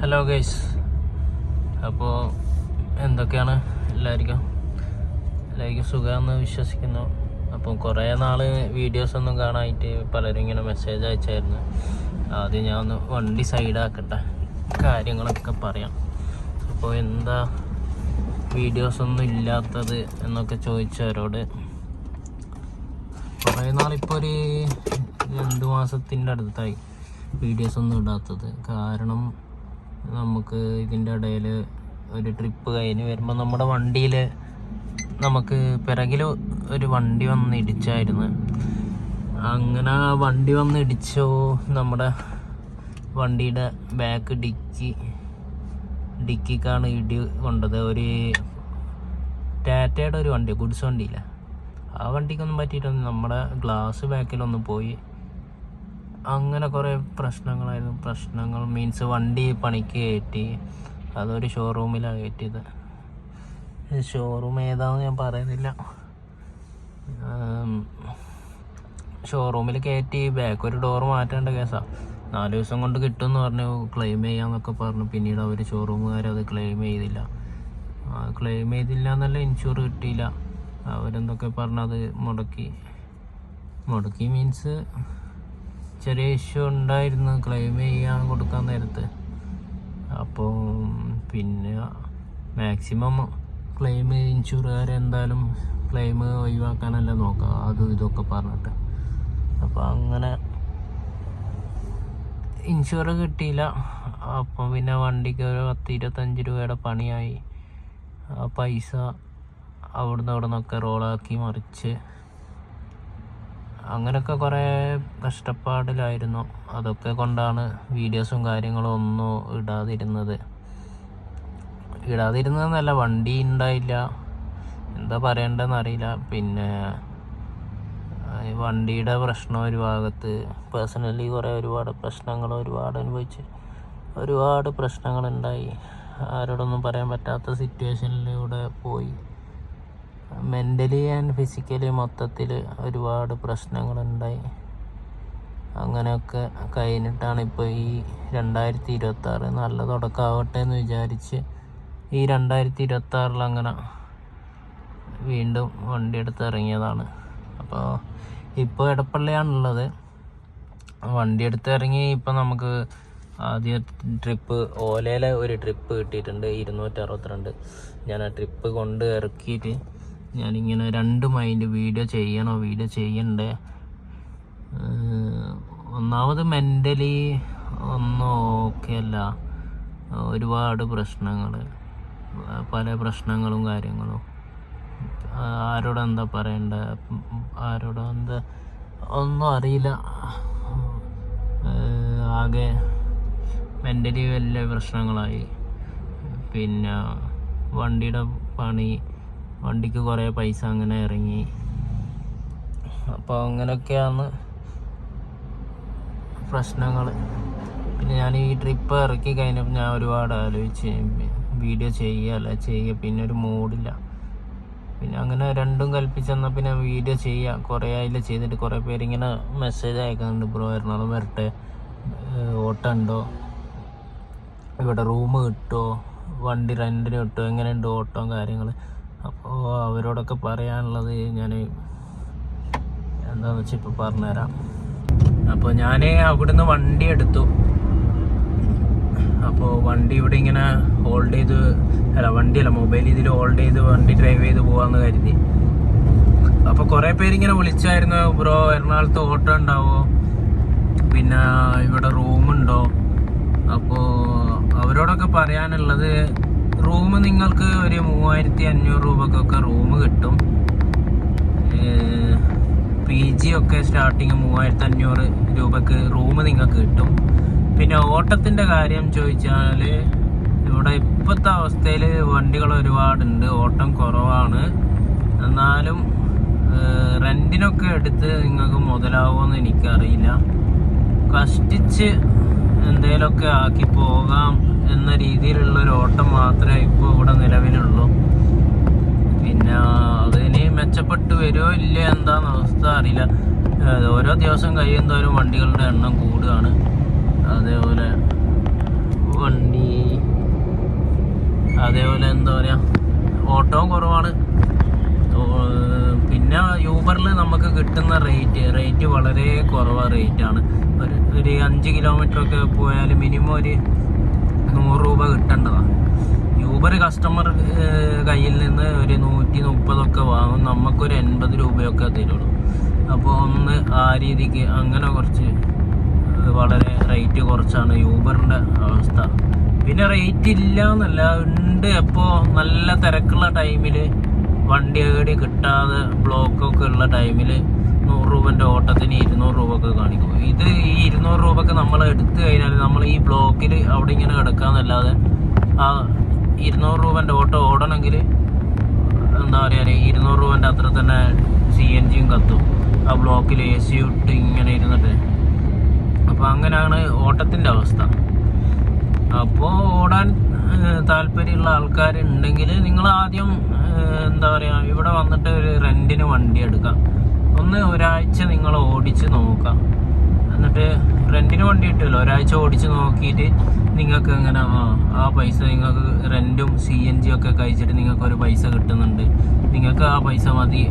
Hello guys അപ്പോൾ എന്തൊക്കെയാണ്? എല്ലാവർക്കും എല്ലാവർക്കും സുഖമെന്ന് വിശ്വസിക്കുന്നു. അപ്പോൾ കുറേ നാൾ വീഡിയോസ് ഒന്നും കാണാനായിട്ട് പലരും ഇങ്ങനെ മെസ്സേജ് അയച്ചായിരുന്നു. ആദ്യം ഞാൻ ഒന്ന് വണ്ടി സൈഡാക്കട്ടെ കാര്യങ്ങളൊക്കെ പറയാം. അപ്പോൾ എന്താ വീഡിയോസ് ഒന്നും ഇല്ലാത്തത് എന്നൊക്കെ ചോദിച്ചവരോട് കുറേ നാളിപ്പോൾ ഒരു രണ്ട് മാസത്തിന്റെ അടുത്തായി വീഡിയോസ് ഒന്നും ഇടാത്തത്. കാരണം നമുക്ക് ഇതിന്റെ ഇടയിൽ ഒരു ട്രിപ്പ് കഴിഞ്ഞ് വരുമ്പോൾ നമ്മുടെ വണ്ടിയിൽ നമുക്ക് പിറകിൽ ഒരു വണ്ടി വന്ന് ഇടിച്ചായിരുന്നു. അങ്ങനെ ആ വണ്ടി വന്ന് ഇടിച്ചോ നമ്മുടെ വണ്ടിയുടെ ബാക്ക് ഡിക്കി ഡിക്കിക്കാണ് ഇടി കൊണ്ടത്. ഒരു ടാറ്റയുടെ ഒരു വണ്ടി ഗുഡ്സ് വണ്ടിയില്ല. ആ വണ്ടിക്കൊന്നും പറ്റിയിട്ടൊന്നും നമ്മുടെ ഗ്ലാസ് ബാക്കിലൊന്നും പോയി അങ്ങനെ കുറേ പ്രശ്നങ്ങളായിരുന്നു. പ്രശ്നങ്ങൾ മീൻസ് വണ്ടി പണിക്ക് കയറ്റി. അതൊരു ഷോറൂമിലാണ് കയറ്റിയത്. ഷോറൂം ഏതാണെന്ന് ഞാൻ പറയുന്നില്ല. ഷോറൂമിൽ കയറ്റി ബാക്ക് ഒരു ഡോർ മാറ്റേണ്ട കേസാണ് നാല് ദിവസം കൊണ്ട് കിട്ടുമെന്ന് പറഞ്ഞു ക്ലെയിം ചെയ്യാന്നൊക്കെ പറഞ്ഞു. പിന്നീട് അവർ ഷോറൂമുകാർ അത് ക്ലെയിം ചെയ്തില്ല. ക്ലെയിം ചെയ്തില്ല എന്നല്ല ഇൻഷുർ കിട്ടിയില്ല. അവരെന്തൊക്കെ പറഞ്ഞത് മുടക്കി. മുടക്കി മീൻസ് ചെറിയ ഇഷ്യൂ ഉണ്ടായിരുന്നു. ക്ലെയിം ചെയ്യാൻ കൊടുക്കാൻ നേരത്ത്. അപ്പോൾ പിന്നെ മാക്സിമം ക്ലെയിം ഇൻഷുറുകാർ എന്തായാലും ക്ലെയിം ഒഴിവാക്കാനല്ല നോക്കുക. അതും ഇതൊക്കെ പറഞ്ഞിട്ട്. അപ്പോൾ അങ്ങനെ ഇൻഷുർ കിട്ടിയില്ല. അപ്പം പിന്നെ വണ്ടിക്ക് ഒരു പത്ത് ഇരുപത്തഞ്ച് രൂപയുടെ പണിയായി. ആ പൈസ അവിടുന്ന് അവിടെ നിന്നൊക്കെ റോളാക്കി മറിച്ച് അങ്ങനെയൊക്കെ കുറേ കഷ്ടപ്പാടിലായിരുന്നു. അതൊക്കെ കൊണ്ടാണ് വീഡിയോസും കാര്യങ്ങളും ഒന്നും ഇടാതിരുന്നത്. ഇടാതിരുന്നതെന്നല്ല വണ്ടി ഉണ്ടായില്ല എന്താ പറയണ്ടെന്ന് അറിയില്ല. പിന്നെ വണ്ടിയുടെ പ്രശ്നം ഒരു ഭാഗത്ത് പേഴ്സണലി കുറേ ഒരുപാട് പ്രശ്നങ്ങൾ ഒരുപാട് അനുഭവിച്ച് ഒരുപാട് പ്രശ്നങ്ങളുണ്ടായി ആരോടൊന്നും പറയാൻ പറ്റാത്ത സിറ്റുവേഷനിലൂടെ പോയി. മെന്റലി ആൻഡ് ഫിസിക്കലി മൊത്തത്തിൽ ഒരുപാട് പ്രശ്നങ്ങളുണ്ടായി. അങ്ങനെയൊക്കെ കഴിഞ്ഞിട്ടാണ് ഇപ്പോൾ ഈ രണ്ടായിരത്തി ഇരുപത്തി ആറ് നല്ല തുടക്കമാവട്ടെ എന്ന് വിചാരിച്ച് ഈ രണ്ടായിരത്തി ഇരുപത്തി ആറിൽ അങ്ങനെ വീണ്ടും വണ്ടി എടുത്ത് ഇറങ്ങിയതാണ് അപ്പോൾ ഇപ്പോൾ ഇടപ്പള്ളിയാണുള്ളത് വണ്ടി എടുത്ത് ഇറങ്ങി ഇപ്പം നമുക്ക് ആദ്യ ട്രിപ്പ് ഓലയിലെ ഒരു ട്രിപ്പ് കിട്ടിയിട്ടുണ്ട്. ഇരുന്നൂറ്റി അറുപത്തിരണ്ട് ഞാൻ ആ ട്രിപ്പ് കൊണ്ട് ഇറക്കിയിട്ട് ഞാനിങ്ങനെ രണ്ട് മൈൻഡ് വീഡിയോ ചെയ്യണോ വീഡിയോ ചെയ്യണ്ടേ? ഒന്നാമത് മെന്റലി ഒന്നും ഓക്കെ അല്ല. ഒരുപാട് പ്രശ്നങ്ങൾ പല പ്രശ്നങ്ങളും കാര്യങ്ങളും. ആരോട് എന്താ പറയണ്ട? ആരോട് എന്താ? ഒന്നും അറിയില്ല. ആകെ മെന്റലി വലിയ പ്രശ്നങ്ങളായി. പിന്നെ വണ്ടിയുടെ പണി വണ്ടിക്ക് കുറേ പൈസ അങ്ങനെ ഇറങ്ങി. അപ്പോൾ അങ്ങനെയൊക്കെയാണ് പ്രശ്നങ്ങൾ പിന്നെ ഞാൻ ഈ ട്രിപ്പ് ഇറക്കി കഴിഞ്ഞപ്പോൾ ഞാൻ ഒരുപാട് ആലോചിച്ച് വീഡിയോ ചെയ്യല്ല ചെയ്യുക. പിന്നെ ഒരു മൂഡില്ല. പിന്നെ അങ്ങനെ രണ്ടും കൽപ്പിച്ചെന്നാൽ പിന്നെ വീഡിയോ ചെയ്യുക. കുറേ അതിൽ ചെയ്തിട്ട്. കുറേ പേരിങ്ങനെ മെസ്സേജ് അയക്കുന്നുണ്ട്. ബ്രോ എറണാകുളം വരട്ടെ. ഓട്ടം ഉണ്ടോ? ഇവിടെ റൂം കിട്ടുമോ വണ്ടി റെന്റിന് കിട്ടുമോ എങ്ങനെയുണ്ട് ഓട്ടവും കാര്യങ്ങൾ അപ്പോൾ അവരോടൊക്കെ പറയാനുള്ളത് ഞാൻ എന്താണെന്ന് വെച്ചാൽ ഇപ്പോൾ പറഞ്ഞുതരാം. അപ്പോൾ ഞാൻ അവിടുന്ന് വണ്ടി എടുത്തു. അപ്പോൾ വണ്ടി ഇവിടെ ഇങ്ങനെ ഹോൾഡ് ചെയ്ത് അല്ല വണ്ടിയല്ല മൊബൈൽ ഇതിൽ ഹോൾഡ് ചെയ്ത് വണ്ടി ഡ്രൈവ് ചെയ്ത് പോകാമെന്ന് കരുതി. അപ്പോൾ കുറേ പേരിങ്ങനെ വിളിച്ചായിരുന്നു ബ്രോ എറണാകുളത്ത് ഓട്ടോ ഉണ്ടാവോ? പിന്നെ ഇവിടെ റൂമുണ്ടോ അപ്പോൾ അവരോടൊക്കെ പറയാനുള്ളത് റൂം നിങ്ങൾക്ക് ഒരു മൂവായിരത്തി അഞ്ഞൂറ് രൂപക്കൊക്കെ റൂം കിട്ടും. പി ജി ഒക്കെ സ്റ്റാർട്ടിങ് മൂവായിരത്തി അഞ്ഞൂറ് രൂപക്ക് റൂം നിങ്ങൾക്ക് കിട്ടും. പിന്നെ ഓട്ടത്തിന്റെ കാര്യം ചോദിച്ചാൽ ഇവിടെ ഇപ്പോഴത്തെ അവസ്ഥയിൽ വണ്ടികൾ ഒരുപാടുണ്ട് ഓട്ടം കുറവാണ്. എന്നാലും റെന്റിനൊക്കെ എടുത്ത് നിങ്ങൾക്ക് മുതലാവുമെന്ന് എനിക്കറിയില്ല. കഷ്ടിച്ച് എന്തേലൊക്കെ ആക്കി പോകാം. എന്ന രീതിയിലുള്ള ഒരു ഓട്ടം മാത്രമേ ഇപ്പോൾ ഇവിടെ നിലവിലുള്ളൂ. പിന്നെ അതിന് മെച്ചപ്പെട്ട് വരുമോ ഇല്ല എന്താണെന്ന് അവസ്ഥ അറിയില്ല. ഓരോ ദിവസം കഴിയുന്തോറും വണ്ടികളുടെ എണ്ണം കൂടുകയാണ് അതേപോലെ വണ്ടി അതേപോലെ എന്താ പറയുക ഓട്ടവും കുറവാണ്. പിന്നെ യൂബറിൽ നമുക്ക് കിട്ടുന്ന റേറ്റ് റേറ്റ് വളരെ കുറവാണ് റേറ്റാണ്. ഒരു ഒരു അഞ്ച് കിലോമീറ്റർ ഒക്കെ പോയാൽ മിനിമം ഒരു നൂറ് രൂപ കിട്ടേണ്ടതാണ് യൂബർ കസ്റ്റമർ കയ്യിൽ നിന്ന് ഒരു നൂറ്റി മുപ്പതൊക്കെ വാങ്ങും. നമുക്കൊരു എൺപത് രൂപയൊക്കെ തരുള്ളൂ. അപ്പോൾ ഒന്ന് ആ രീതിക്ക് അങ്ങനെ കുറച്ച് വളരെ റേറ്റ് കുറച്ചാണ് യൂബറിന്റെ അവസ്ഥ. പിന്നെ റേറ്റ് ഇല്ല എന്നല്ല ഉണ്ട് എപ്പോൾ നല്ല തിരക്കുള്ള ടൈമിൽ വണ്ടി ഏടി കിട്ടാതെ ബ്ലോക്കൊക്കെ ഉള്ള ടൈമിൽ നൂറ് രൂപന്റെ ഓട്ടത്തിന് ഇരുന്നൂറ് ഒക്കെ കാണിക്കും. ഇത് ഈ ഇരുന്നൂറ് രൂപക്ക് നമ്മൾ എടുത്തു കഴിഞ്ഞാൽ നമ്മൾ ഈ ബ്ലോക്കിൽ അവിടെ ഇങ്ങനെ കിടക്കാന്നല്ലാതെ ആ ഇരുന്നൂറ് രൂപന്റെ ഓട്ടോ ഓടണമെങ്കിൽ എന്താ പറയുക ഇരുന്നൂറ് രൂപന്റെ അത്ര തന്നെ സി എൻ ജിയും കത്തും. ആ ബ്ലോക്കിൽ എ സി ഇട്ട് ഇങ്ങനെ ഇരുന്നിട്ട്. അപ്പോൾ അങ്ങനെയാണ് ഓട്ടത്തിന്റെ അവസ്ഥ. അപ്പോൾ ഓടാൻ താല്പര്യമുള്ള ആൾക്കാരുണ്ടെങ്കിൽ നിങ്ങൾ ആദ്യം എന്താ പറയുക ഇവിടെ വന്നിട്ട് ഒരു റെന്റിന് വണ്ടി എടുക്കാം. ഒന്ന് ഒരാഴ്ച നിങ്ങൾ ഓടിച്ച് നോക്കാം എന്നിട്ട് റെന്റിന് വണ്ടി കിട്ടുമല്ലോ ഒരാഴ്ച ഓടിച്ച് നോക്കിയിട്ട് നിങ്ങൾക്ക് എങ്ങനെ ആ പൈസ നിങ്ങൾക്ക് റെന്റും സി എൻ ജി ഒക്കെ കഴിച്ചിട്ട് നിങ്ങൾക്ക് ഒരു പൈസ കിട്ടുന്നുണ്ട്. നിങ്ങൾക്ക് ആ പൈസ മതി.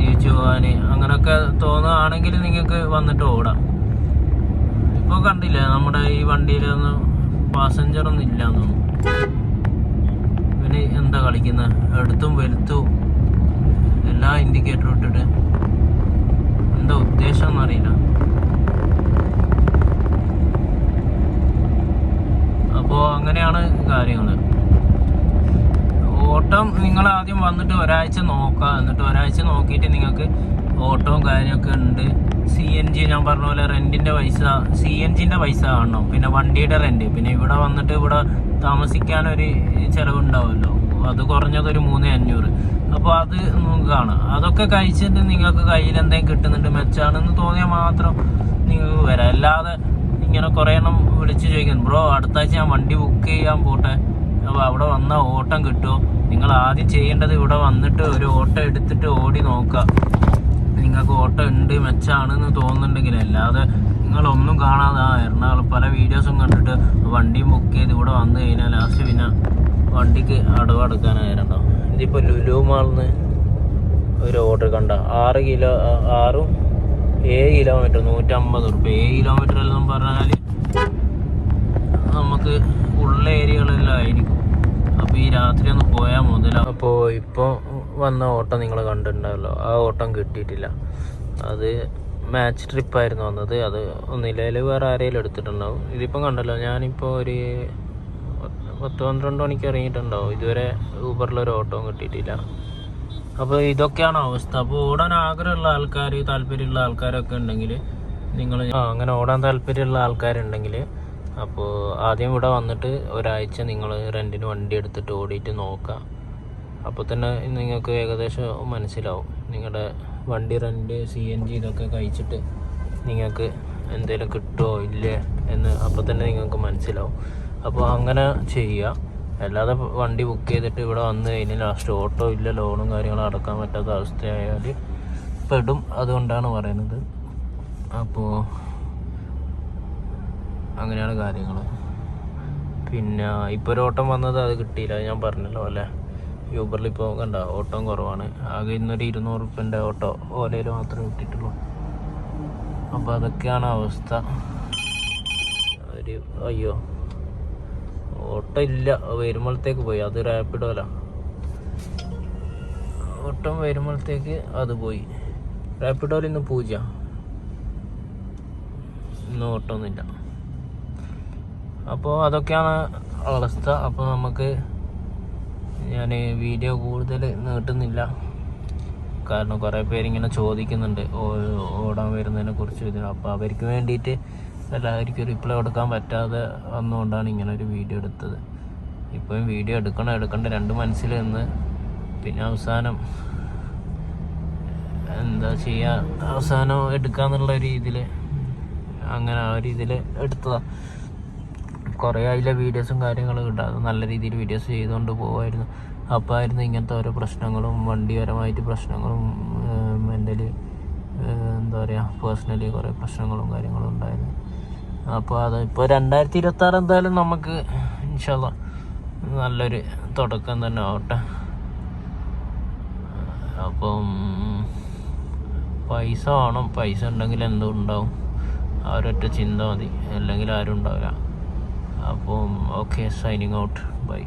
ജീവിച്ചു പോകാൻ അങ്ങനെയൊക്കെ തോന്നുകയാണെങ്കിൽ നിങ്ങൾക്ക് വന്നിട്ട് ഓടാം. ഇപ്പോൾ കണ്ടില്ല നമ്മുടെ ഈ വണ്ടിയിലൊന്നും പാസഞ്ചറൊന്നും ഇല്ല തോന്നുന്നു പിന്നെ എന്താ കളിക്കുന്നത് എടുത്തും വലുത്തും. എല്ലാ ഇൻഡിക്കേറ്ററും ഇട്ടിട്ട്. എന്താ ഉദ്ദേശം എന്നറിയില്ല അപ്പോൾ അങ്ങനെയാണ് കാര്യങ്ങൾ ഓട്ടം നിങ്ങൾ ആദ്യം വന്നിട്ട് ഒരാഴ്ച നോക്കുക എന്നിട്ട് ഒരാഴ്ച നോക്കിയിട്ട് നിങ്ങൾക്ക് ഓട്ടവും കാര്യമൊക്കെ ഉണ്ട്. സി എൻ ജി ഞാൻ പറഞ്ഞ പോലെ റെന്റിന്റെ പൈസ സി എൻ ജിന്റെ പൈസ കാണണം. പിന്നെ വണ്ടിയുടെ റെന്റ് പിന്നെ ഇവിടെ വന്നിട്ട് ഇവിടെ താമസിക്കാനൊരു ചിലവുണ്ടാവുമല്ലോ. അത് കുറഞ്ഞതൊരു മൂന്ന് അഞ്ഞൂറ്. അപ്പോൾ അത് നമുക്ക് കാണാം. അതൊക്കെ കഴിച്ചിട്ട് നിങ്ങൾക്ക് കയ്യിൽ എന്തെങ്കിലും കിട്ടുന്നുണ്ട് മെച്ചാണെന്ന് തോന്നിയാൽ മാത്രം നിങ്ങൾക്ക് വരാം. അല്ലാതെ ഇങ്ങനെ കുറേ എണ്ണം വിളിച്ച് ചോദിക്കുന്നു ബ്രോ അടുത്ത ആഴ്ച ഞാൻ വണ്ടി ബുക്ക് ചെയ്യാൻ പോട്ടെ. അപ്പോൾ അവിടെ വന്നാൽ ഓട്ടം കിട്ടുമോ? നിങ്ങൾ ആദ്യം ചെയ്യേണ്ടത് ഇവിടെ വന്നിട്ട് ഒരു ഓട്ടം എടുത്തിട്ട് ഓടി നോക്കുക. നിങ്ങൾക്ക് ഓട്ടം ഉണ്ട് മെച്ചാണെന്ന് തോന്നുന്നുണ്ടെങ്കിൽ. അല്ലാതെ നിങ്ങളൊന്നും കാണാതെ എറണാകുളം പല വീഡിയോസും കണ്ടിട്ട് വണ്ടിയും ബുക്ക് ചെയ്ത് ഇവിടെ വന്നു കഴിഞ്ഞാൽ ലാസ്റ്റ് പിന്നെ വണ്ടിക്ക് അടവ് അടക്കാനായിരുന്നോ ഇതിപ്പോൾ ലുലു മാളിന്ന് ഒരു ഓർഡർ കണ്ട. ആറ് കിലോ ആറും ഏഴ് കിലോമീറ്റർ നൂറ്റമ്പത് റുപ്യ ഏഴ് കിലോമീറ്റർ എല്ലാം പറഞ്ഞാൽ നമുക്ക് ഉള്ള ഏരിയകളെല്ലാം ആയിരിക്കും. അപ്പോൾ ഈ രാത്രി ഒന്ന് പോയാൽ മുതലാവും അപ്പോൾ ഇപ്പോൾ വന്ന ഓട്ടം നിങ്ങൾ കണ്ടിട്ടുണ്ടാവല്ലോ. ആ ഓട്ടം കിട്ടിയിട്ടില്ല. അത് മാച്ച് ട്രിപ്പായിരുന്നു വന്നത് അത് ഒന്നില്ലെങ്കിൽ വേറെ ആരെങ്കിലും എടുത്തിട്ടുണ്ടാവും. ഇതിപ്പം കണ്ടല്ലോ ഞാനിപ്പോൾ ഒരു പത്ത് പന്ത്രണ്ട് മണിക്ക് ഇറങ്ങിയിട്ടുണ്ടാവും. ഇതുവരെ ഊബറിലൊരു ഓട്ടവും കിട്ടിയിട്ടില്ല. അപ്പോൾ ഇതൊക്കെയാണ് അവസ്ഥ. അപ്പോൾ ഓടാൻ ആഗ്രഹമുള്ള ആൾക്കാർ താല്പര്യമുള്ള ആൾക്കാരൊക്കെ ഉണ്ടെങ്കിൽ നിങ്ങൾ അങ്ങനെ ഓടാൻ താല്പര്യമുള്ള ആൾക്കാരുണ്ടെങ്കിൽ അപ്പോൾ ആദ്യം ഇവിടെ വന്നിട്ട് ഒരാഴ്ച നിങ്ങൾ റെന്റിന് വണ്ടി എടുത്തിട്ട് ഓടിയിട്ട് നോക്കുക. അപ്പോൾ തന്നെ നിങ്ങൾക്ക് ഏകദേശം മനസ്സിലാവും. നിങ്ങളുടെ വണ്ടി റെന്റ് സി എൻ ജി ഇതൊക്കെ കഴിച്ചിട്ട് നിങ്ങൾക്ക് എന്തെങ്കിലും കിട്ടുമോ ഇല്ലേ എന്ന് അപ്പോൾ തന്നെ നിങ്ങൾക്ക് മനസ്സിലാവും. അപ്പോൾ അങ്ങനെ ചെയ്യുക അല്ലാതെ വണ്ടി ബുക്ക് ചെയ്തിട്ട് ഇവിടെ വന്ന് കഴിഞ്ഞാൽ ലാസ്റ്റ് ഓട്ടോ ഇല്ല ലോണും കാര്യങ്ങളും അടക്കാൻ പറ്റാത്ത അവസ്ഥയായാൽ പെടും അതുകൊണ്ടാണ് പറയുന്നത്. അപ്പോൾ അങ്ങനെയാണ് കാര്യങ്ങൾ പിന്നെ ഇപ്പോൾ ഒരു ഓട്ടം വന്നത് അത് കിട്ടിയില്ല ഞാൻ പറഞ്ഞല്ലോ അല്ലേ? യൂബറിൽ ഇപ്പോൾ കണ്ട ഓട്ടം കുറവാണ്. ആകെ ഇന്നൊരു ഇരുന്നൂറ് റുപ്യന്റെ ഓട്ടോ ഓലയിൽ മാത്രമേ കിട്ടിയിട്ടുള്ളൂ. അപ്പോൾ അതൊക്കെയാണ് അവസ്ഥ. ഒരു അയ്യോ. ഓട്ടം ഇല്ല വരുമ്പോഴത്തേക്ക് പോയി. അത് റാപ്പിഡോല ഓട്ടം വരുമ്പോഴത്തേക്ക് അത് പോയി. റാപ്പിഡോയിൽ ഇന്ന് പൂജ. ഇന്ന് ഓട്ടമൊന്നുമില്ല അപ്പോൾ അതൊക്കെയാണ് അവസ്ഥ. അപ്പോൾ നമുക്ക് ഞാൻ വീഡിയോ കൂടുതൽ നീട്ടുന്നില്ല. കാരണം കുറേ പേരിങ്ങനെ ചോദിക്കുന്നുണ്ട്. ഓടാൻ വരുന്നതിനെ കുറിച്ച് അപ്പോൾ അവർക്ക് വേണ്ടിയിട്ട് എല്ലാവർക്കും റിപ്ലൈ കൊടുക്കാൻ പറ്റാതെ വന്നുകൊണ്ടാണ് ഇങ്ങനെ ഒരു വീഡിയോ എടുത്തത്. ഇപ്പം വീഡിയോ എടുക്കണം എടുക്കേണ്ട രണ്ട് മനസ്സിൽ നിന്ന് പിന്നെ അവസാനം എന്താ ചെയ്യുക അവസാനം എടുക്കാന്നുള്ള രീതിയിൽ അങ്ങനെ ആ ഇതിൽ എടുത്തതാണ് കുറേ അതിലെ വീഡിയോസും കാര്യങ്ങളും ഉണ്ടാകും നല്ല രീതിയിൽ വീഡിയോസ് ചെയ്തുകൊണ്ട് പോകുമായിരുന്നു അപ്പോൾ ആയിരുന്നു ഇങ്ങനത്തെ ഓരോ പ്രശ്നങ്ങളും വണ്ടിപരമായിട്ട് പ്രശ്നങ്ങളും മെന്റലി എന്താ പറയുക പേഴ്സണലി കുറേ പ്രശ്നങ്ങളും കാര്യങ്ങളും ഉണ്ടായിരുന്നു അപ്പോൾ അത് ഇപ്പോൾ രണ്ടായിരത്തി ഇരുപത്തി ആറ് എന്തായാലും നമുക്ക് ഇൻഷാല്ല നല്ലൊരു തുടക്കം തന്നെ ആവട്ടെ. അപ്പം പൈസ വേണം. പൈസ ഉണ്ടെങ്കിൽ എന്തും ഉണ്ടാവും. ആ ഒരൊറ്റ ചിന്ത മതി. അല്ലെങ്കിൽ ആരും ഉണ്ടാവില്ല. അപ്പം ഓക്കെ സൈനിങ് ഔട്ട് ബൈ